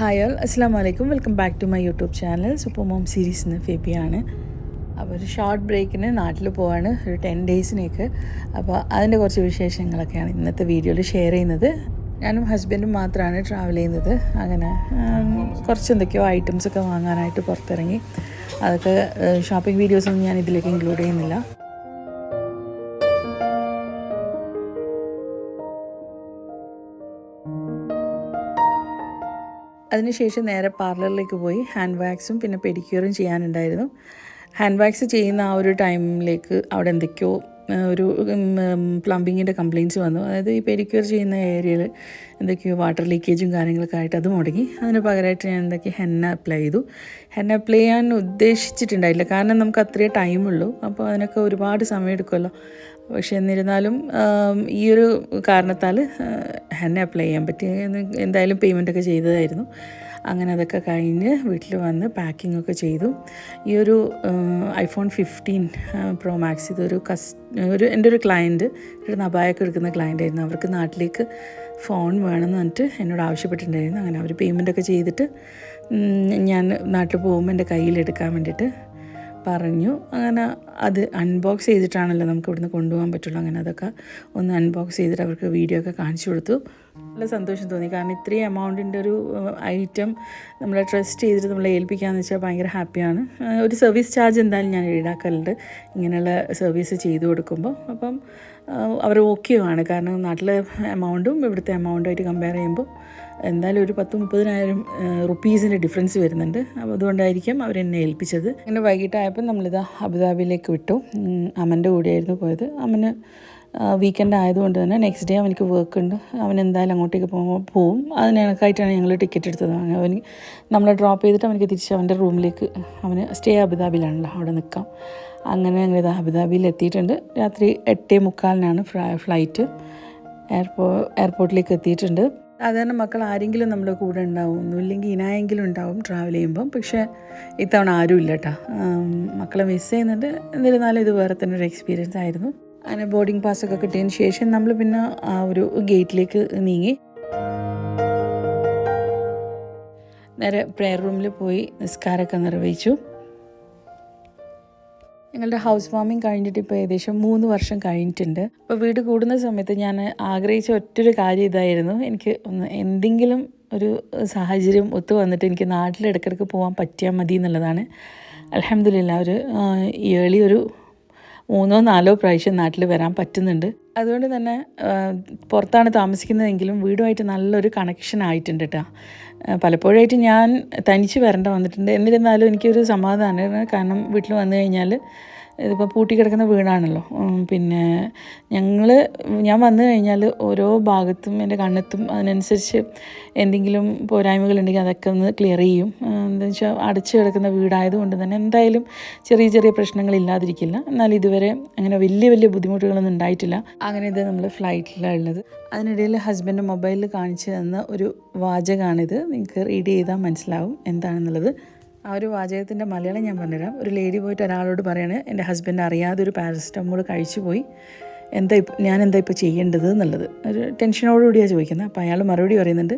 Hi all അസ്സാം വലൈക്കും welcome back to my YouTube channel super mom series എന്ന ഫേബിയാണ് അപ്പോൾ ഒരു ഷോർട്ട് ബ്രേക്കിന് നാട്ടിൽ പോവാണ്. ഒരു ടെൻ ഡേയ്സിനേക്ക് അപ്പോൾ അതിന്റെ കുറച്ച് വിശേഷങ്ങളൊക്കെയാണ് ഇന്നത്തെ വീഡിയോയിൽ ഷെയർ ചെയ്യുന്നത്. ഞാനും ഹസ്ബൻഡും മാത്രമാണ് ട്രാവൽ ചെയ്യുന്നത്. അങ്ങനെ കുറച്ച് എന്തൊക്കെയോ ഐറ്റംസ് ഒക്കെ വാങ്ങാനായിട്ട് പുറത്തിറങ്ങി. അതൊക്കെ ഷോപ്പിംഗ് വീഡിയോസൊന്നും ഞാൻ ഇതിലേക്ക് ഇൻക്ലൂഡ് ചെയ്യുന്നില്ല. അതിനുശേഷം നേരെ പാർലറിലേക്ക് പോയി ഹാൻഡ് വാക്സും പിന്നെ പെഡിക്യൂറും ചെയ്യാനുണ്ടായിരുന്നു. ഹാൻഡ് വാക്സ് ചെയ്യുന്ന ആ ഒരു ടൈമിലേക്ക് അവിടെ എന്തൊക്കെയോ ഒരു പ്ലംബിങ്ങിന്റെ കംപ്ലയിന്റ്സ് വന്നു. അതായത് ഈ പെരിക്യൂർ ചെയ്യുന്ന ഏരിയയിൽ എന്തൊക്കെയോ വാട്ടർ ലീക്കേജും കാര്യങ്ങളൊക്കെ ആയിട്ട് അത് മുടങ്ങി. അതിന് പകരമായിട്ട് ഞാൻ എന്തൊക്കെ ഹെന്ന അപ്ലൈ ചെയ്തു. ഹെന്ന അപ്ലൈ ചെയ്യാൻ ഉദ്ദേശിച്ചിട്ടുണ്ടായില്ല. കാരണം നമുക്ക് അത്രയേ ടൈമുള്ളൂ. അപ്പോൾ അതിനൊക്കെ ഒരുപാട് സമയം എടുക്കുമല്ലോ പക്ഷെ എന്നിരുന്നാലും ഈ ഒരു കാരണത്താൽ എന്നെ അപ്ലൈ ചെയ്യാൻ പറ്റി. എന്തായാലും പേയ്മെന്റ് ഒക്കെ ചെയ്തതായിരുന്നു. അങ്ങനെ അതൊക്കെ കഴിഞ്ഞ് വീട്ടിൽ വന്ന് പാക്കിംഗ് ഒക്കെ ചെയ്തു. ഈ ഒരു ഐഫോൺ ഫിഫ്റ്റീൻ പ്രോ മാക്സ് ഇതൊരു കസ് ഒരു എന്റെ ഒരു ക്ലയന്റ് ഒരു നബായൊക്കെ എടുക്കുന്ന ക്ലയന്റ് ആയിരുന്നു. അവർക്ക് നാട്ടിലേക്ക് ഫോൺ വേണമെന്ന് പറഞ്ഞിട്ട് എന്നോട് ആവശ്യപ്പെട്ടിട്ടുണ്ടായിരുന്നു. അങ്ങനെ അവർ പേയ്മെന്റ് ഒക്കെ ചെയ്തിട്ട് ഞാൻ നാട്ടിൽ പോകുമ്പോൾ എന്റെ കയ്യിൽ എടുക്കാൻ വേണ്ടിയിട്ട് പറഞ്ഞു. അങ്ങനെ അത് അൺബോക്സ് ചെയ്തിട്ടാണല്ലോ നമുക്ക് ഇവിടുന്ന് കൊണ്ടുപോകാൻ പറ്റുള്ളൂ. അങ്ങനെ അതൊക്കെ ഒന്ന് അൺബോക്സ് ചെയ്തിട്ട് അവർക്ക് വീഡിയോ ഒക്കെ കാണിച്ചു കൊടുത്തു. നല്ല സന്തോഷം തോന്നി. കാരണം ഇത്രയും എമൗണ്ടിന്റെ ഒരു ഐറ്റം നമ്മളെ ട്രസ്റ്റ് ചെയ്തിട്ട് നമ്മളെ ഏൽപ്പിക്കാന്ന് വെച്ചാൽ ഭയങ്കര ഹാപ്പിയാണ് ഒരു സർവീസ് ചാർജ് എന്തായാലും ഞാൻ ഈടാക്കലുണ്ട്. ഇങ്ങനെയുള്ള സർവീസ് ചെയ്തു കൊടുക്കുമ്പോൾ അപ്പം അവർ ഓക്കെയുമാണ് കാരണം നാട്ടിലെ എമൗണ്ടും ഇവിടുത്തെ എമൗണ്ടുമായിട്ട് കമ്പയർ ചെയ്യുമ്പോൾ എന്തായാലും ഒരു പത്ത് മുപ്പതിനായിരം റുപ്പീസിന്റെ ഡിഫറൻസ് വരുന്നുണ്ട്. അപ്പോൾ അതുകൊണ്ടായിരിക്കും അവരെന്നെ ഏൽപ്പിച്ചത്. അങ്ങനെ വൈകിട്ടായപ്പോൾ നമ്മളിത് അബുദാബിയിലേക്ക് വിട്ടു. അമ്മന്റെ കൂടെയായിരുന്നു പോയത്. അമ്മന് വീക്കെൻഡ് ആയതുകൊണ്ട് തന്നെ നെക്സ്റ്റ് ഡേ അവനിക്ക് വർക്ക് ഉണ്ട്. അവൻ എന്തായാലും അങ്ങോട്ടേക്ക് പോകുമ്പോൾ പോവും. അതിനൊക്കെയായിട്ടാണ് ഞങ്ങൾ ടിക്കറ്റ് എടുത്തത്. അവന് നമ്മളെ ഡ്രോപ്പ് ചെയ്തിട്ട് അവനിക്ക് തിരിച്ച് അവന്റെ റൂമിലേക്ക് അവന് സ്റ്റേ അബുദാബിയിലാണല്ലോ അവിടെ നിൽക്കാം അങ്ങനെ ഞങ്ങൾ ഇത് അബുദാബിയിൽ എത്തിയിട്ടുണ്ട്. രാത്രി എട്ടേ മുക്കാലിനാണ് ഫ്ലൈറ്റ് എയർപോ എയർപോർട്ടിലേക്ക് എത്തിയിട്ടുണ്ട്. സാധാരണ മക്കൾ ആരെങ്കിലും നമ്മുടെ കൂടെ ഉണ്ടാവും ഇല്ലെങ്കിൽ ഇനായെങ്കിലും ഉണ്ടാവും ട്രാവൽ ചെയ്യുമ്പം. പക്ഷേ ഇത്തവണ ആരുമില്ല കേട്ടോ മക്കളെ മിസ് ചെയ്യുന്നുണ്ട്. എന്നിരുന്നാലും ഇത് വേറെ തന്നെ ഒരു എക്സ്പീരിയൻസ് ആയിരുന്നു. അങ്ങനെ ബോർഡിംഗ് പാസ് ഒക്കെ കിട്ടിയതിന് ശേഷം നമ്മൾ പിന്നെ ആ ഒരു ഗേറ്റിലേക്ക് നീങ്ങി. നേരെ പ്രെയർ റൂമിൽ പോയി നിസ്കാരമൊക്കെ നിർവഹിച്ചു. ഞങ്ങളുടെ ഹൗസ് വാമിങ് കഴിഞ്ഞിട്ട് ഇപ്പോൾ ഏകദേശം മൂന്ന് വർഷം കഴിഞ്ഞിട്ടുണ്ട്. അപ്പോൾ വീട് കൂടുന്ന സമയത്ത് ഞാൻ ആഗ്രഹിച്ച ഒറ്റൊരു കാര്യം ഇതായിരുന്നു. എനിക്ക് ഒന്ന് എന്തെങ്കിലും ഒരു സാഹചര്യം ഒത്തു വന്നിട്ട് എനിക്ക് നാട്ടിൽ ഇടയ്ക്കിടയ്ക്ക് പോകാൻ പറ്റിയാൽ മതി എന്നുള്ളതാണ്. അലഹമില്ല ഒരു ഏളി ഒരു മൂന്നോ നാലോ പ്രാവശ്യം നാട്ടിൽ വരാൻ പറ്റുന്നുണ്ട്. അതുകൊണ്ട് തന്നെ പുറത്താണ് താമസിക്കുന്നതെങ്കിലും വീടുമായിട്ട് നല്ലൊരു കണക്ഷൻ ആയിട്ടുണ്ട് കേട്ടോ പലപ്പോഴായിട്ട് ഞാൻ തനിച്ച് വരേണ്ട വന്നിട്ടുണ്ട്. എന്നിരുന്നാലും എനിക്കൊരു സമാധാനമാണ് കാരണം വീട്ടിൽ വന്നു കഴിഞ്ഞാൽ ഇതിപ്പോൾ പൂട്ടിക്കിടക്കുന്ന വീടാണല്ലോ പിന്നെ ഞങ്ങൾ ഞാൻ വന്നു കഴിഞ്ഞാൽ ഓരോ ഭാഗത്തും എന്റെ കണ്ണെത്തും അതിനനുസരിച്ച് എന്തെങ്കിലും പോരായ്മകളുണ്ടെങ്കിൽ അതൊക്കെ ഒന്ന് ക്ലിയർ ചെയ്യും. എന്താണെന്ന് എന്താ വെച്ചാൽ അടച്ചു കിടക്കുന്ന വീടായതുകൊണ്ട് തന്നെ എന്തായാലും ചെറിയ ചെറിയ പ്രശ്നങ്ങൾ ഇല്ലാതിരിക്കില്ല. എന്നാൽ ഇതുവരെ അങ്ങനെ വലിയ വലിയ ബുദ്ധിമുട്ടുകളൊന്നും ഉണ്ടായിട്ടില്ല. അങ്ങനെ ഇത് നമ്മൾ ഫ്ലൈറ്റിലാണ് ഉള്ളത്. അതിനിടയിൽ ഹസ്ബൻഡ് മൊബൈലിൽ കാണിച്ചു തന്ന ഒരു വാചകമാണിത് നിങ്ങൾക്ക് റീഡ് ചെയ്താൽ മനസ്സിലാവും എന്താണെന്നുള്ളത്. ആ ഒരു വാചകത്തിന്റെ മലയാളം ഞാൻ പറഞ്ഞുതരാം ഒരു ലേഡി പോയിട്ട് ഒരാളോട് പറയാണ് എന്റെ ഹസ്ബൻഡ് അറിയാതെ ഒരു പാരസെറ്റമോൾ കഴിച്ചു പോയി എന്താ ഞാൻ എന്താ ഇപ്പോൾ ചെയ്യേണ്ടത് എന്നുള്ളത് ഒരു ടെൻഷനോടുകൂടിയാണ് ചോദിക്കുന്നത് അപ്പോൾ അയാൾ മറുപടി പറയുന്നുണ്ട്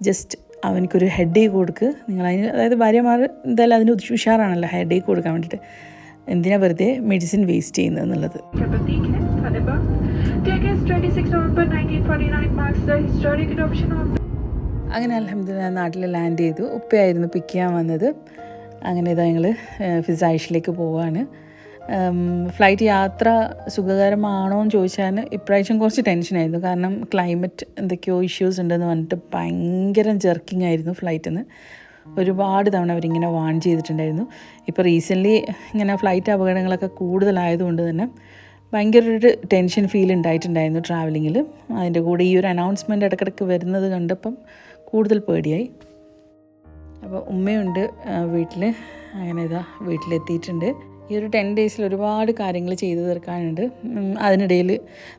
ജസ്റ്റ് അവനക്കൊരു ഹെഡ് ഏക്ക് കൊടുക്ക് നിങ്ങൾ അതിന് അതായത് ഭാര്യമാർ എന്തായാലും അതിന് ഉഷാറാണല്ലോ ഹെഡ് ഏക്ക് കൊടുക്കാൻ വേണ്ടിയിട്ട് എന്തിനാ വെറുതെ മെഡിസിൻ വേസ്റ്റ് ചെയ്യുന്നത് എന്നുള്ളത്. Take as 26 November 1949 marks the historic adoption of അങ്ങനെ അലഹമ്മദില്ല നാട്ടിൽ ലാൻഡ് ചെയ്തു. ഉപ്പയായിരുന്നു പിക്ക് ചെയ്യാൻ വന്നത്. അങ്ങനെ ഇതാ ഞങ്ങൾ ഫിസായിഷിലേക്ക് പോവാണ്. ഫ്ലൈറ്റ് യാത്ര സുഖകരമാണോ എന്ന് ചോദിച്ചാൽ ഇപ്രാവശ്യം കുറച്ച് ടെൻഷനായിരുന്നു കാരണം ക്ലൈമറ്റ് എന്തൊക്കെയോ ഇഷ്യൂസ് ഉണ്ടെന്ന് പറഞ്ഞിട്ട് ഭയങ്കര ജെർക്കിംഗ് ആയിരുന്നു ഫ്ലൈറ്റിൽ ഒരുപാട് തവണ അവരിങ്ങനെ വാൺ ചെയ്തിട്ടുണ്ടായിരുന്നു. ഇപ്പോൾ റീസെന്റ്ലി ഇങ്ങനെ ഫ്ലൈറ്റ് അപകടങ്ങളൊക്കെ കൂടുതലായതുകൊണ്ട് തന്നെ ഭയങ്കര ഒരു ടെൻഷൻ ഫീൽ ഉണ്ടായിട്ടുണ്ടായിരുന്നു ട്രാവലിങ്ങിൽ അതിന്റെ കൂടെ ഈ ഒരു അനൗൺസ്മെന്റ് ഇടയ്ക്കിടയ്ക്ക് വരുന്നത് കണ്ടപ്പം കൂടുതൽ പേടിയായി. അപ്പോൾ ഉമ്മയുണ്ട് വീട്ടിൽ അങ്ങനെ ഇതാ വീട്ടിലെത്തിയിട്ടുണ്ട്. ഈ ഒരു ടെൻ ഡേയ്സിൽ ഒരുപാട് കാര്യങ്ങൾ ചെയ്തു തീർക്കാനുണ്ട്. അതിനിടയിൽ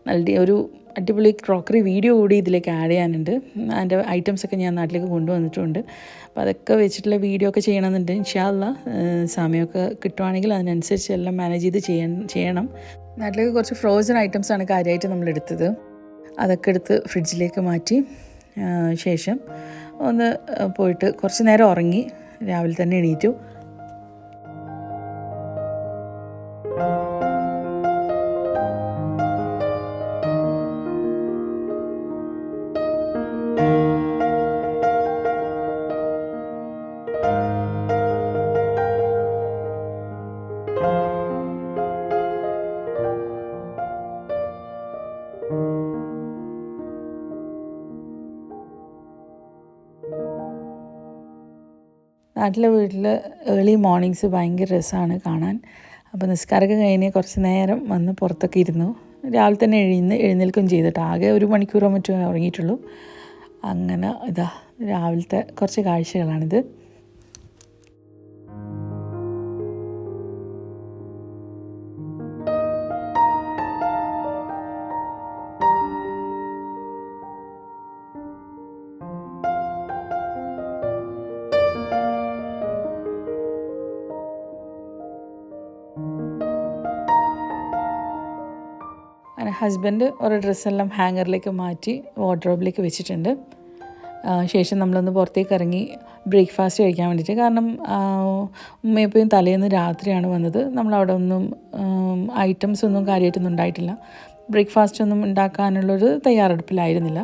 നല്ല ഒരു അടിപൊളി ക്രോക്കറി വീഡിയോ കൂടി ഇതിലേക്ക് ആഡ് ചെയ്യാനുണ്ട്. അതിന്റെ ഐറ്റംസൊക്കെ ഞാൻ നാട്ടിലേക്ക് കൊണ്ടുവന്നിട്ടുണ്ട്. അപ്പോൾ അതൊക്കെ വെച്ചിട്ടുള്ള വീഡിയോ ഒക്കെ ചെയ്യണമെന്നുണ്ട് ഇൻഷാല്ല സമയമൊക്കെ കിട്ടുവാണെങ്കിൽ അതിനനുസരിച്ച് എല്ലാം മാനേജ് ചെയ്ത് ചെയ്യാൻ ചെയ്യണം. നാട്ടിലേക്ക് കുറച്ച് ഫ്രോസൺ ഐറ്റംസാണ് കാര്യമായിട്ട് നമ്മൾ എടുത്തത് അതൊക്കെ എടുത്ത് ഫ്രിഡ്ജിലേക്ക് മാറ്റി. ശേഷം ഒന്ന് പോയിട്ട് കുറച്ച് നേരം ഉറങ്ങി രാവിലെ തന്നെ എണീറ്റു. നാട്ടിലെ വീട്ടിൽ ഏർലി മോർണിംഗ്സ് ഭയങ്കര രസമാണ് കാണാൻ. അപ്പോൾ നിസ്കാരമൊക്കെ കഴിഞ്ഞ് കുറച്ച് നേരം വന്ന് പുറത്തൊക്കെ ഇരുന്നു. രാവിലെ തന്നെ എഴുന്ന് എഴുന്നേൽക്കും ചെയ്തിട്ട് ആകെ ഒരു മണിക്കൂറോ മറ്റോ ഉറങ്ങിയിട്ടുള്ളൂ. അങ്ങനെ ഇതാ രാവിലത്തെ കുറച്ച് കാഴ്ചകളാണിത്. അങ്ങനെ ഹസ്ബൻഡ് ഒരു ഡ്രസ്സെല്ലാം ഹാങ്ങറിലേക്ക് മാറ്റി വാർഡ്രോബിലേക്ക് വെച്ചിട്ടുണ്ട്. ശേഷം നമ്മളൊന്ന് പുറത്തേക്ക് ഇറങ്ങി ബ്രേക്ക്ഫാസ്റ്റ് കഴിക്കാൻ വേണ്ടിയിട്ട്. കാരണം ഉമ്മയപ്പയും തലേന്ന് രാത്രിയാണ് വന്നത്. നമ്മളവിടെ ഒന്നും ഐറ്റംസ് ഒന്നും കാര്യമായിട്ടൊന്നും ഉണ്ടായിട്ടില്ല. ബ്രേക്ക്ഫാസ്റ്റ് ഒന്നും ഉണ്ടാക്കാനുള്ളൊരു തയ്യാറെടുപ്പിലായിരുന്നില്ല.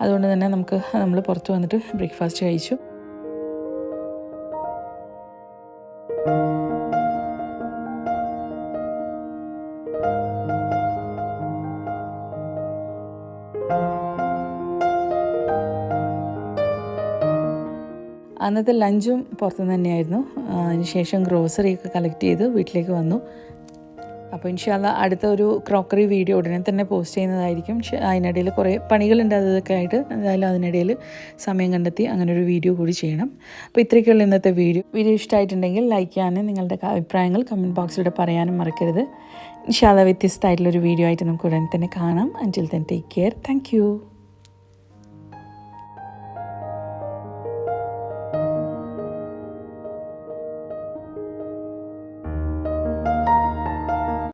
അതുകൊണ്ട് തന്നെ നമുക്ക് നമ്മൾ പുറത്ത് വന്നിട്ട് ബ്രേക്ക്ഫാസ്റ്റ് കഴിച്ചു. അന്നത്തെ ലഞ്ചും പുറത്തുനിന്ന് തന്നെയായിരുന്നു. അതിനുശേഷം ഗ്രോസറി ഒക്കെ കളക്ട് ചെയ്ത് വീട്ടിലേക്ക് വന്നു. അപ്പോൾ ഇൻഷാല്ല അടുത്ത ഒരു ക്രോക്കറി വീഡിയോ ഉടനെ തന്നെ പോസ്റ്റ് ചെയ്യുന്നതായിരിക്കും. അതിനിടയിൽ കുറേ പണികളുണ്ട്. അതൊക്കെ ആയിട്ട് എന്തായാലും അതിനിടയിൽ സമയം കണ്ടെത്തി അങ്ങനെ ഒരു വീഡിയോ കൂടി ചെയ്യണം. അപ്പോൾ ഇത്രയ്ക്കുള്ള ഇന്നത്തെ വീഡിയോ വീഡിയോ ഇഷ്ടമായിട്ടുണ്ടെങ്കിൽ ലൈക്ക് ചെയ്യാനും നിങ്ങളുടെ അഭിപ്രായങ്ങൾ കമന്റ് ബോക്സിലൂടെ പറയാനും മറക്കരുത്. ഇൻഷാല്ല വ്യത്യസ്തമായിട്ടുള്ളൊരു വീഡിയോ ആയിട്ട് നമുക്ക് ഉടനെ തന്നെ കാണാം. അഞ്ചിൽ തന്നെ ടേക്ക് കെയർ താങ്ക്